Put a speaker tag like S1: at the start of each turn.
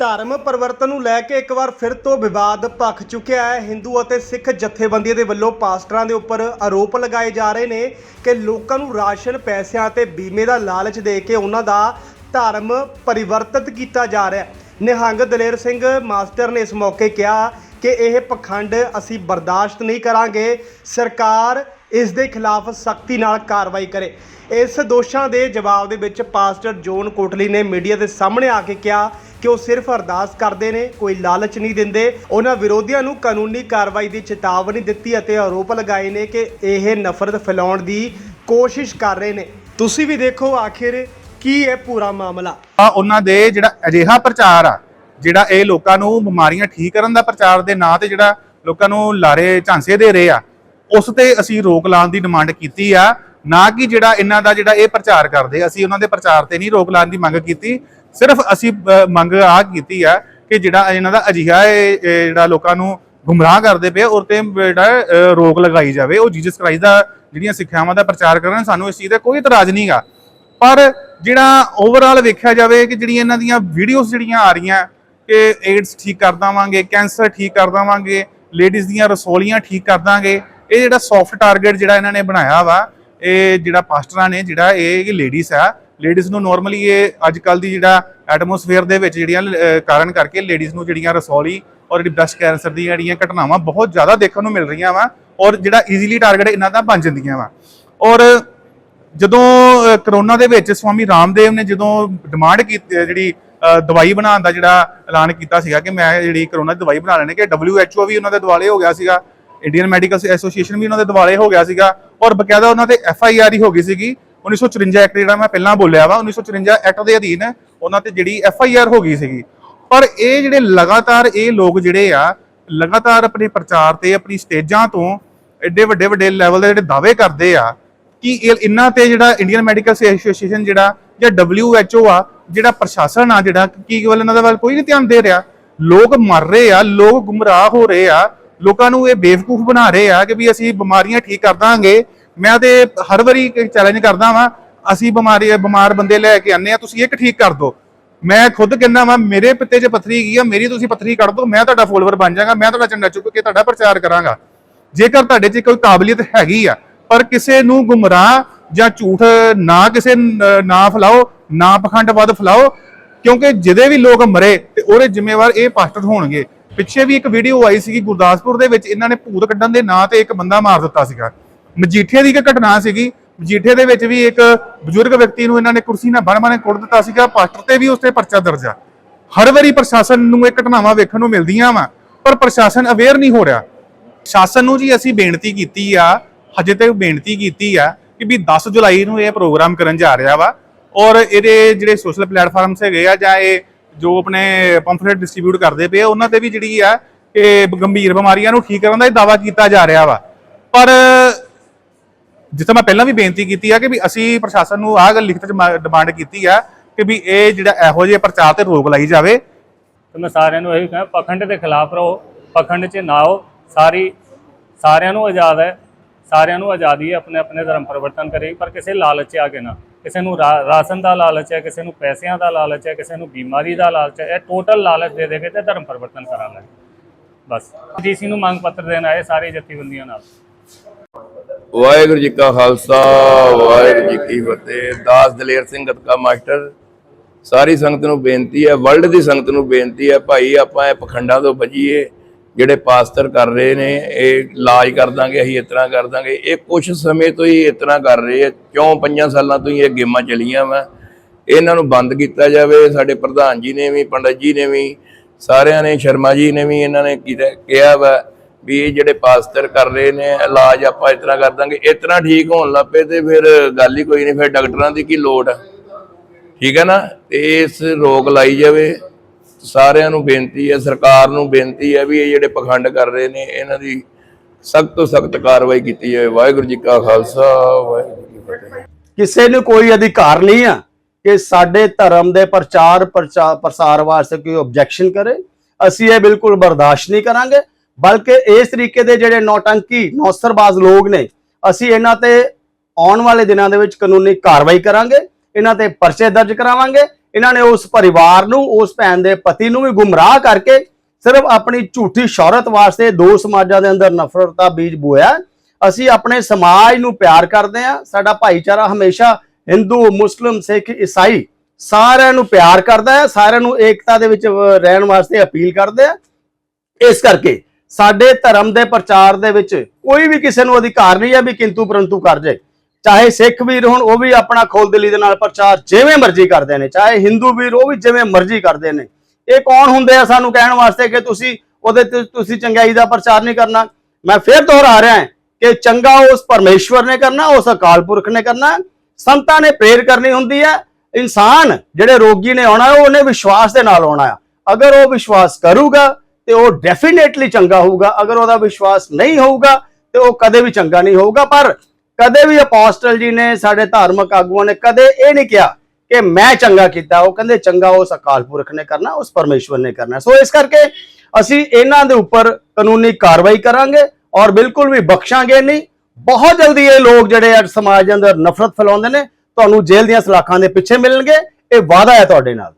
S1: ਧਰਮ ਪਰਿਵਰਤਨ ਨੂੰ ਲੈ ਕੇ ਇੱਕ ਵਾਰ ਫਿਰ ਤੋਂ ਵਿਵਾਦ ਭਖ ਚੁੱਕਿਆ ਹੈ। ਹਿੰਦੂ ਅਤੇ ਸਿੱਖ ਜਥੇਬੰਦੀਆਂ ਦੇ ਵੱਲੋਂ ਪਾਸਟਰਾਂ ਦੇ ਉੱਪਰ ਆਰੋਪ ਲਗਾਏ ਜਾ ਰਹੇ ਨੇ ਕਿ ਲੋਕਾਂ ਨੂੰ ਰਾਸ਼ਨ, ਪੈਸਿਆਂ ਅਤੇ ਬੀਮੇ ਦਾ ਲਾਲਚ ਦੇ ਕੇ ਉਹਨਾਂ ਦਾ ਧਰਮ ਪਰਿਵਰਤਿਤ ਕੀਤਾ ਜਾ ਰਿਹਾ ਹੈ। ਨਿਹੰਗ ਦਲੇਰ ਸਿੰਘ ਮਾਸਟਰ ਨੇ ਇਸ ਮੌਕੇ ਕਿਹਾ ਕਿ ਇਹ ਪਖੰਡ ਅਸੀਂ ਬਰਦਾਸ਼ਤ ਨਹੀਂ ਕਰਾਂਗੇ। ਸਰਕਾਰ ਇਸ ਦੇ ਖਿਲਾਫ ਸਖਤੀ ਨਾਲ ਕਾਰਵਾਈ ਕਰੇ। ਇਸ ਦੋਸ਼ਾਂ ਦੇ ਜਵਾਬ ਦੇ ਵਿੱਚ ਪਾਸਟਰ ਜੋਨ ਕੋਟਲੀ ਨੇ ਮੀਡੀਆ ਦੇ ਸਾਹਮਣੇ ਆ ਕੇ ਕਿਹਾ ਕਿ ਉਹ ਸਿਰਫ ਅਰਦਾਸ ਕਰਦੇ ਨੇ, ਕੋਈ ਲਾਲਚ ਨਹੀਂ ਦਿੰਦੇ। ਉਹਨਾਂ ਵਿਰੋਧੀਆਂ ਨੂੰ ਕਾਨੂੰਨੀ ਕਾਰਵਾਈ ਦੀ ਚੇਤਾਵਨੀ ਦਿੱਤੀ ਅਤੇ ਆਰੋਪ ਲਗਾਏ ਨੇ ਕਿ ਇਹ ਨਫ਼ਰਤ ਫੈਲਾਉਣ ਦੀ ਕੋਸ਼ਿਸ਼ ਕਰ ਰਹੇ ਨੇ। ਤੁਸੀਂ ਵੀ ਦੇਖੋ ਆਖਿਰ ਕੀ ਹੈ ਪੂਰਾ ਮਾਮਲਾ।
S2: ਆ ਉਹਨਾਂ ਦੇ ਜਿਹੜਾ ਅਜਿਹਾ ਪ੍ਰਚਾਰ ਆ, ਜਿਹੜਾ ਇਹ ਲੋਕਾਂ ਨੂੰ ਬਿਮਾਰੀਆਂ ਠੀਕ ਕਰਨ ਦਾ ਪ੍ਰਚਾਰ ਦੇ ਨਾਂ ਤੇ ਜਿਹੜਾ ਲੋਕਾਂ ਨੂੰ ਲਾਰੇ ਝਾਂਸੇ ਦੇ ਰਹੇ ਆ ਉਸ ਤੇ ਅਸੀਂ ਰੋਕ ਲਾਉਣ ਦੀ ਡਿਮਾਂਡ ਕੀਤੀ ਆ। ਨਾ ਕਿ ਜਿਹੜਾ ਇਹਨਾਂ ਦਾ ਜਿਹੜਾ ਇਹ ਪ੍ਰਚਾਰ ਕਰਦੇ, ਅਸੀਂ ਉਹਨਾਂ ਦੇ ਪ੍ਰਚਾਰ ਤੇ ਨਹੀਂ ਰੋਕ ਲਾਉਣ ਦੀ ਮੰਗ ਕੀਤੀ। ਸਿਰਫ ਅਸੀਂ ਮੰਗ ਆ ਕੀਤੀ ਆ ਕਿ ਜਿਹੜਾ ਇਹਨਾਂ ਦਾ ਅਜਿਹਾ ਇਹ ਜਿਹੜਾ ਲੋਕਾਂ ਨੂੰ ਗੁੰਮਰਾਹ ਕਰਦੇ ਪਏ ਔਰ ਤੇ ਜਿਹੜਾ ਰੋਕ ਲਗਾਈ ਜਾਵੇ। ਉਹ ਜੀਸਸ ਕ੍ਰਾਈਸਟ ਦਾ ਜਿਹੜੀਆਂ ਸਿੱਖਿਆਵਾਂ ਦਾ ਪ੍ਰਚਾਰ ਕਰਨ ਸਾਨੂੰ ਇਸ ਚੀਜ਼ ਦਾ ਕੋਈ ਇਤਰਾਜ਼ ਨਹੀਂਗਾ ਪਰ ਜਿਹੜਾ ਓਵਰਆਲ ਵੇਖਿਆ ਜਾਵੇ ਕਿ ਜਿਹੜੀਆਂ ਇਹਨਾਂ ਦੀਆਂ ਵੀਡੀਓਜ਼ ਜਿਹੜੀਆਂ ਆ ਰਹੀਆਂ, ਕਿ ਏਡਸ ਠੀਕ ਕਰ ਦੇਵਾਂਗੇ ਕੈਂਸਰ ਠੀਕ ਕਰ ਦੇਵਾਂਗੇ ਲੇਡੀਜ਼ ਦੀਆਂ ਰਸੋਲੀਆਂ ਠੀਕ ਕਰ ਦਾਂਗੇ ਇਹ ਜਿਹੜਾ ਸੌਫਟ ਟਾਰਗੇਟ ਜਿਹੜਾ ਇਹਨਾਂ ਨੇ ਬਣਾਇਆ ਵਾ, ਇਹ ਜਿਹੜਾ ਪਾਸਟਰਾਂ ਨੇ, ਜਿਹੜਾ ਇਹ ਲੇਡੀਜ਼ ਆ ਲੇਡੀਜ਼ ਨੂੰ ਨਾਰਮਲੀ ਇਹ ਅੱਜ ਕੱਲ ਦੀ ਜਿਹੜਾ ਐਟਮੋਸਫੇਅਰ ਦੇ ਵਿੱਚ ਜਿਹੜੀਆਂ ਕਾਰਨ ਕਰਕੇ ਲੇਡੀਜ਼ ਨੂੰ ਜਿਹੜੀਆਂ ਰਸੌਲੀ ਔਰ ਜਿਹੜੀ ਬ੍ਰੈਸਟ ਕੈਂਸਰ ਦੀਆਂ ਜਿਹੜੀਆਂ ਘਟਨਾਵਾਂ ਬਹੁਤ ਜ਼ਿਆਦਾ ਦੇਖਣ ਨੂੰ ਮਿਲ ਰਹੀਆਂ ਵਾ ਔਰ ਜਿਹੜਾ ਈਜ਼ੀਲੀ ਟਾਰਗੇਟ ਇਹਨਾਂ ਦਾ ਬਣ ਜਾਂਦੀਆਂ ਵਾ। ਔਰ ਜਦੋਂ ਕਰੋਨਾ ਦੇ ਵਿੱਚ ਸਵਾਮੀ ਰਾਮਦੇਵ ਨੇ ਜਦੋਂ ਡਿਮਾਂਡ ਕੀਤੀ ਜਿਹੜੀ ਦਵਾਈ ਬਣਾਉਣ ਦਾ ਜਿਹੜਾ ਐਲਾਨ ਕੀਤਾ ਸੀਗਾ ਕਿ ਮੈਂ ਜਿਹੜੀ ਕਰੋਨਾ ਦੀ ਦਵਾਈ ਬਣਾ ਲੈਣੇ ਕਿ WHO ਵੀ ਉਹਨਾਂ ਦੇ ਦਿਵਾਲੇ ਹੋ ਗਿਆ ਸੀਗਾ ਇੰਡੀਅਨ ਮੈਡੀਕਲ ਐਸੋਸੀਏਸ਼ਨ ਵੀ ਉਹਨਾਂ ਦੇ ਦਿਵਾਲੇ ਹੋ ਗਿਆ ਸੀਗਾ ਔਰ ਬਕਾਇਦਾ ਉਹਨਾਂ ਤੇ ਐਫ ਆਈ ਆਰ ਹੀ ਹੋ ਗਈ ਸੀਗੀ। 1954 ਐਕਟ ਜਿਹੜਾ ਮੈਂ ਪਹਿਲਾਂ ਬੋਲਿਆ ਵਾ 1954 ਐਕਟ ਦੇ ਅਧੀਨ ਉਹਨਾਂ ਤੇ ਜਿਹੜੀ ਐਫ ਆਈ ਆਰ ਹੋ ਗਈ ਸੀਗੀ। ਪਰ ਇਹ ਜਿਹੜੇ ਲਗਾਤਾਰ ਇਹ ਲੋਕ ਜਿਹੜੇ ਆ, ਲਗਾਤਾਰ ਆਪਣੇ ਪ੍ਰਚਾਰ ਤੇ, ਆਪਣੀ ਸਟੇਜਾਂ ਤੋਂ ਐਡੇ ਵੱਡੇ ਵੱਡੇ ਲੈਵਲ ਦੇ ਜਿਹੜੇ ਦਾਅਵੇ ਕਰਦੇ ਆ, ਕਿ ਇਹ ਇਹਨਾਂ ਤੇ ਜਿਹੜਾ ਇੰਡੀਅਨ ਮੈਡੀਕਲ ਐਸੋਸੀਏਸ਼ਨ ਜਿਹੜਾ ਜਾਂ WHO ਆ, ਜਿਹੜਾ ਪ੍ਰਸ਼ਾਸਨ ਆ ਜਿਹੜਾ, ਕੀ ਵੱਲ ਇਹਨਾਂ ਦਾ ਵੱਲ ਕੋਈ ਨਹੀਂ ਧਿਆਨ ਦੇ ਰਿਹਾ। ਲੋਕ ਮਰ ਰਹੇ ਆ, ਲੋਕ ਗੁੰਮਰਾਹ ਹੋ ਰਹੇ ਆ ਲੋਕਾਂ ਨੂੰ ਇਹ ਬੇਵਕੂਫ ਬਣਾ ਰਹੇ ਆ ਕਿ ਵੀ ਅਸੀਂ ਬਿਮਾਰੀਆਂ ਠੀਕ ਕਰ ਦਾਂਗੇ। ਮੈਂ ਤੇ ਹਰ ਵਾਰੀ ਚੈਲੰਜ ਕਰਦਾ ਵਾਂ, ਅਸੀਂ ਬਿਮਾਰੀ, ਬਿਮਾਰ ਬੰਦੇ ਲੈ ਕੇ ਆਨੇ ਆ, ਤੁਸੀਂ ਇੱਕ ਠੀਕ ਕਰ ਦਿਓ ਮੈਂ ਖੁਦ ਕਹਿੰਦਾ ਵਾਂ, ਮੇਰੇ ਪਿੱਤੇ 'ਚ ਪੱਥਰੀ ਗਈ ਆ, ਮੇਰੀ ਤੁਸੀਂ ਪੱਥਰੀ ਕੱਢ ਦਿਓ ਮੈਂ ਤੁਹਾਡਾ ਫੋਲੋਵਰ ਬਣ ਜਾਗਾ, ਮੈਂ ਤੁਹਾਡਾ ਝੰਡਾ ਚੁੱਕ ਕੇ ਤੁਹਾਡਾ ਪ੍ਰਚਾਰ ਕਰਾਂਗਾ। ਜੇਕਰ ਤੁਹਾਡੇ 'ਚ ਕੋਈ ਕਾਬਲੀਅਤ ਹੈਗੀ ਆ, ਪਰ ਕਿਸੇ ਨੂੰ ਗੁੰਮਰਾਹ ਜਾਂ ਝੂਠ ਨਾ ਕਿਸੇ ਨਾ ਫੈਲਾਓ, ਨਾ ਪਖੰਡਵਾਦ ਫੈਲਾਓ, ਕਿਉਂਕਿ ਜਿਹਦੇ ਵੀ ਲੋਕ ਮਰੇ ਤੇ ਉਹਦੇ ਜ਼ਿੰਮੇਵਾਰ ਇਹ ਪਾਸਟਰ ਹੋਣਗੇ। ਪਿੱਛੇ ਵੀ ਇੱਕ ਵੀਡੀਓ ਆਈ ਸੀਗੀ ਗੁਰਦਾਸਪੁਰ ਦੇ ਵਿੱਚ, ਇਹਨਾਂ ਨੇ ਭੂਤ ਕੱਢਣ ਦੇ ਨਾਂ ਤੇ ਇੱਕ ਬੰਦਾ ਮਾਰ ਦਿੱਤਾ ਸੀਗਾ। ਮਜੀਠੇ ਦੀ ਇੱਕ ਘਟਨਾ ਸੀਗੀ ਮਜੀਠੇ ਦੇ ਵਿੱਚ ਵੀ ਇੱਕ ਬਜ਼ੁਰਗ ਵਿਅਕਤੀ ਨੂੰ ਇਹਨਾਂ ਨੇ ਕੁਰਸੀ ਨਾਲ ਬਣ ਬਣ ਕੁੱਟ ਦਿੱਤਾ ਸੀਗਾ, ਪਾਸਟਰ ਤੇ ਵੀ ਉਸ ਤੇ ਪਰਚਾ ਦਰਜ ਆ। ਹਰ ਵਾਰੀ ਪ੍ਰਸ਼ਾਸਨ ਨੂੰ ਇਹ ਘਟਨਾਵਾਂ ਵੇਖਣ ਨੂੰ ਮਿਲਦੀਆਂ ਵਾ, ਪਰ ਪ੍ਰਸ਼ਾਸਨ ਅਵੇਅਰ ਨਹੀਂ ਹੋ ਰਿਹਾ। ਸ਼ਾਸਨ ਨੂੰ ਜੀ ਅਸੀਂ ਬੇਨਤੀ ਕੀਤੀ ਆ, ਹਜੇ ਤੱਕ ਬੇਨਤੀ ਕੀਤੀ ਆ ਕਿ ਵੀ 10 ਜੁਲਾਈ ਨੂੰ ਇਹ ਪ੍ਰੋਗਰਾਮ ਕਰਨ ਜਾ ਰਿਹਾ ਵਾ, ਔਰ ਇਹਦੇ ਜਿਹੜੇ ਸੋਸ਼ਲ ਪਲੇਟਫਾਰਮਸ ਹੈਗੇ ਆ ਜਾਂ ਇਹ ਜੋ ਆਪਣੇ ਪੰਫਲੇਟ ਡਿਸਟ੍ਰੀਬਿਊਟ ਕਰਦੇ ਪਏ ਉਹਨਾਂ ਤੇ ਵੀ ਜਿਹੜੀ ਆ ਇਹ ਗੰਭੀਰ ਬਿਮਾਰੀਆਂ ਨੂੰ ਠੀਕ ਕਰਨ ਦਾ ਇਹ ਦਾਵਾ ਕੀਤਾ ਜਾ ਰਿਹਾ ਵਾ। ਪਰ ਜਿੱਥੇ ਮੈਂ ਪਹਿਲਾਂ ਵੀ ਬੇਨਤੀ ਕੀਤੀ ਆ ਕਿ ਵੀ ਅਸੀਂ ਪ੍ਰਸ਼ਾਸਨ ਨੂੰ ਆਹ ਗੱਲ ਲਿਖਤ ਡਿਮਾਂਡ ਕੀਤੀ ਆ ਕਿ ਵੀ ਇਹ ਜਿਹੜਾ ਇਹੋ ਜਿਹੇ ਪ੍ਰਚਾਰ ਤੇ ਰੋਕ ਲਾਈ ਜਾਵੇ।
S3: ਤੇ ਮੈਂ ਸਾਰਿਆਂ ਨੂੰ ਇਹੀ ਕਹਾਂ ਪਖੰਡ ਦੇ ਖਿਲਾਫ ਰਹੋ, ਪਖੰਡ 'ਚ ਨਾ ਆਓ, ਸਾਰੀ, ਸਾਰਿਆਂ ਨੂੰ ਆਜ਼ਾਦ ਹੈ, ਸਾਰਿਆਂ ਨੂੰ ਆਜ਼ਾਦੀ ਹੈ ਆਪਣੇ ਆਪਣੇ ਧਰਮ ਪਰਿਵਰਤਨ ਕਰੇ, ਪਰ ਕਿਸੇ ਲਾਲਚ 'ਚ ਆ ਕੇ ਨਾ। ਕਿਸੇ ਨੂੰ ਰਾਸ਼ਨ ਦਾ ਲਾਲਚ ਹੈ, ਕਿਸੇ ਨੂੰ ਪੈਸਿਆਂ ਦਾ ਲਾਲਚ ਹੈ, ਕਿਸੇ ਨੂੰ ਬਿਮਾਰੀ ਦਾ ਲਾਲਚ ਹੈ, ਇਹ ਟੋਟਲ ਲਾਲਚ ਦੇ ਦੇ ਕੇ ਤੇ ਧਰਮ ਪਰਿਵਰਤਨ ਕਰਾਂਗੇ ਬਸ। ਡੀਸੀ ਨੂੰ ਮੰਗ ਪੱਤਰ ਦੇਣ ਆਏ ਸਾਰੇ ਜਥੇਬੰਦੀਆਂ ਨਾਲ।
S4: ਵਾਹਿਗੁਰੂ ਜੀ ਕਾ ਖਾਲਸਾ, ਵਾਹਿਗੁਰੂ ਜੀ ਕੀ ਫਤਿਹ। ਦਾਸ ਦਲੇਰ ਸਿੰਘ ਗਤਕਾ ਮਾਸਟਰ, ਸਾਰੀ ਸੰਗਤ ਨੂੰ ਬੇਨਤੀ ਹੈ, ਵਰਲਡ ਦੀ ਸੰਗਤ ਨੂੰ ਬੇਨਤੀ ਹੈ, ਭਾਈ ਆਪਾਂ ਇਹ ਪਖੰਡਾਂ ਤੋਂ ਬਚੀਏ। ਜਿਹੜੇ ਪਾਸਤਰ ਕਰ ਰਹੇ ਨੇ, ਇਹ ਇਲਾਜ ਕਰ ਦਾਂਗੇ, ਅਸੀਂ ਇਸ ਤਰ੍ਹਾਂ ਕਰ ਦਾਂਗੇ। ਇਹ ਕੁਝ ਸਮੇਂ ਤੋਂ ਹੀ ਇਸ ਤਰ੍ਹਾਂ ਕਰ ਰਹੇ ਆ। ਕਿਉਂ ਪੰਜਾਂ ਸਾਲਾਂ ਤੋਂ ਹੀ ਇਹ ਗੇਮਾਂ ਚੱਲੀਆਂ ਵਾ। ਇਹਨਾਂ ਨੂੰ ਬੰਦ ਕੀਤਾ ਜਾਵੇ। ਸਾਡੇ ਪ੍ਰਧਾਨ ਜੀ ਨੇ ਵੀ, ਪੰਡਤ ਜੀ ਨੇ ਵੀ, ਸਾਰਿਆਂ ਨੇ, ਸ਼ਰਮਾ ਜੀ ਨੇ ਵੀ ਇਹਨਾਂ ਨੇ ਕੀਤਾ, ਕਿਹਾ ਵਾ ਵੀ ਇਹ ਜਿਹੜੇ ਪਾਸਤਰ ਕਰ ਰਹੇ ਨੇ, ਇਲਾਜ ਆਪਾਂ ਇਸ ਤਰ੍ਹਾਂ ਕਰ ਦਾਂਗੇ। ਇਸ ਤਰ੍ਹਾਂ ਠੀਕ ਹੋਣ ਲੱਪੇ ਤੇ ਫਿਰ ਗੱਲ ਹੀ ਕੋਈ ਨਹੀਂ। ਫਿਰ ਡਾਕਟਰਾਂ ਦੀ ਕੀ ਲੋੜ ਠੀਕ ਹੈ ਨਾ? ਤੇ ਇਸ ਰੋਗ ਲਾਈ ਜਾਵੇ। ਸਾਰਿਆਂ ਨੂੰ ਬੇਨਤੀ ਹੈ, ਸਰਕਾਰ ਨੂੰ ਬੇਨਤੀ ਹੈ ਵੀ ਇਹ ਜਿਹੜੇ ਪਖੰਡ ਕਰ ਰਹੇ ਨੇ, ਇਹਨਾਂ ਦੀ ਸਖਤ ਤੋਂ ਸਖਤ ਕਾਰਵਾਈ ਕੀਤੀ ਜਾਵੇ। ਵਾਹਿਗੁਰੂ ਜੀ ਕਾ ਖਾਲਸਾ, ਵਾਹਿਗੁਰੂ ਜੀ ਕੀ ਫਤਿਹ।
S5: ਕਿਸੇ ਨੂੰ ਕੋਈ ਅਧਿਕਾਰ ਨਹੀਂ ਆ ਕਿ ਸਾਡੇ ਧਰਮ ਦੇ ਪ੍ਰਚਾਰ ਪ੍ਰਸਾਰ ਵਾਸਤੇ ਕੋਈ ਆਬਜੈਕਸ਼ਨ ਕਰੇ। ਅਸੀਂ ਇਹ ਬਿਲਕੁਲ ਬਰਦਾਸ਼ਤ ਨਹੀਂ ਕਰਾਂਗੇ, ਬਲਕਿ ਇਸ ਤਰੀਕੇ ਦੇ ਜਿਹੜੇ ਨੌਟੰਕੀ, ਨੌਸਰਬਾਜ਼ ਲੋਕ ਨੇ, ਅਸੀਂ ਇਹਨਾਂ ਤੇ ਆਉਣ ਵਾਲੇ ਦਿਨਾਂ ਦੇ ਵਿੱਚ ਕਾਨੂੰਨੀ ਕਾਰਵਾਈ ਕਰਾਂਗੇ, ਇਹਨਾਂ ਤੇ ਪਰਚੇ ਦਰਜ ਕਰਾਵਾਂਗੇ ਇਹਨਾਂ ਨੇ ਉਸ ਪਰਿਵਾਰ ਨੂੰ, ਉਸ ਭੈਣ ਦੇ ਪਤੀ ਨੂੰ ਵੀ ਗੁੰਮਰਾਹ ਕਰਕੇ ਸਿਰਫ ਆਪਣੀ ਝੂਠੀ ਸ਼ੌਹਰਤ ਵਾਸਤੇ ਦੋ ਸਮਾਜਾਂ ਦੇ ਅੰਦਰ ਨਫ਼ਰਤ ਦਾ ਬੀਜ ਬੋਇਆ ਅਸੀਂ ਆਪਣੇ ਸਮਾਜ ਨੂੰ ਪਿਆਰ ਕਰਦੇ ਹਾਂ। ਸਾਡਾ ਭਾਈਚਾਰਾ ਹਮੇਸ਼ਾ ਹਿੰਦੂ, ਮੁਸਲਿਮ, ਸਿੱਖ, ਈਸਾਈ ਸਾਰਿਆਂ ਨੂੰ ਪਿਆਰ ਕਰਦਾ ਹੈ। ਸਾਰਿਆਂ ਨੂੰ ਏਕਤਾ ਦੇ ਵਿੱਚ ਰਹਿਣ ਵਾਸਤੇ ਅਪੀਲ ਕਰਦੇ ਆ ਇਸ ਕਰਕੇ ਸਾਡੇ ਧਰਮ ਦੇ ਪ੍ਰਚਾਰ ਦੇ ਵਿੱਚ ਕੋਈ ਵੀ ਕਿਸੇ ਨੂੰ ਅਧਿਕਾਰ ਨਹੀਂ ਹੈ ਵੀ ਕਿੰਤੂ ਪਰੰਤੂ ਕਰ ਜਾਏ ਚਾਹੇ ਸਿੱਖ ਵੀਰ ਹੁਣ, ਉਹ ਵੀ ਆਪਣਾ ਖੋਲ ਦਿਲੀ ਦੇ ਨਾਲ ਪ੍ਰਚਾਰ ਜਿਵੇਂ ਮਰਜ਼ੀ ਕਰਦੇ ਨੇ, ਚਾਹੇ ਹਿੰਦੂ ਵੀਰ, ਉਹ ਵੀ ਜਿਵੇਂ ਮਰਜ਼ੀ ਕਰਦੇ ਨੇ। ਇਹ ਕੌਣ ਹੁੰਦੇ ਆ ਸਾਨੂੰ ਕਹਿਣ ਵਾਸਤੇ ਕਿ ਤੁਸੀਂ ਉਹਦੇ ਤੁਸੀਂ ਚੰਗਿਆਈ ਦਾ ਪ੍ਰਚਾਰ ਨਹੀਂ ਕਰਨਾ? ਮੈਂ ਫੇਰ ਦੁਹਰਾ ਰਿਹਾ ਹਾਂ ਕਿ ਚੰਗਾ ਉਸ ਪਰਮੇਸ਼ਵਰ ਨੇ ਕਰਨਾ, ਉਸ ਅਕਾਲ ਪੁਰਖ ਨੇ ਕਰਨਾ। ਸੰਤਾਂ ਨੇ ਪ੍ਰੇਰ ਕਰਨੀ ਹੁੰਦੀ ਹੈ ਇਨਸਾਨ ਜਿਹੜੇ ਰੋਗੀ ਨੇ ਆਉਣਾ ਉਹਨੇ ਵਿਸ਼ਵਾਸ ਦੇ ਨਾਲ ਆਉਣਾ ਆ। ਅਗਰ ਉਹ ਵਿਸ਼ਵਾਸ ਕਰੂਗਾ, ਤੇ ਉਹ ਡੈਫੀਨੇਟਲੀ ਚੰਗਾ ਹੋਊਗਾ। ਅਗਰ ਉਹਦਾ ਵਿਸ਼ਵਾਸ ਨਹੀਂ ਹੋਊਗਾ, ਤੇ ਉਹ ਕਦੇ ਵੀ ਚੰਗਾ ਨਹੀਂ ਹੋਊਗਾ। ਪਰ ਕਦੇ ਵੀ ਅਪੋਸਟਲ ਜੀ ਨੇ ਸਾਡੇ ਧਾਰਮਿਕ ਆਗੂਆਂ ਨੇ ਕਦੇ ਇਹ ਨਹੀਂ ਕਿਹਾ ਕਿ ਮੈਂ ਚੰਗਾ ਕੀਤਾ, ਉਹ ਕਹਿੰਦੇ ਚੰਗਾ ਉਸ ਅਕਾਲ ਪੁਰਖ ਨੇ ਕਰਨਾ, ਉਸ ਪਰਮੇਸ਼ਵਰ ਨੇ ਕਰਨਾ। ਸੋ ਇਸ ਕਰਕੇ ਅਸੀਂ ਇਹਨਾਂ ਦੇ ਉੱਪਰ ਕਾਨੂੰਨੀ ਕਾਰਵਾਈ ਕਰਾਂਗੇ ਔਰ ਬਿਲਕੁਲ ਵੀ ਬਖਸ਼ਾਂਗੇ ਨਹੀਂ। ਬਹੁਤ ਜਲਦੀ ਇਹ ਲੋਕ ਜਿਹੜੇ ਅੱਜ ਸਮਾਜ ਦੇ ਅੰਦਰ ਨਫ਼ਰਤ ਫੈਲਾਉਂਦੇ ਨੇ, ਤੁਹਾਨੂੰ ਜੇਲ੍ਹ ਦੀਆਂ ਸਲਾਖਾਂ ਦੇ ਪਿੱਛੇ ਮਿਲਣਗੇ। ਇਹ ਵਾਅਦਾ ਹੈ ਤੁਹਾਡੇ ਨਾਲ।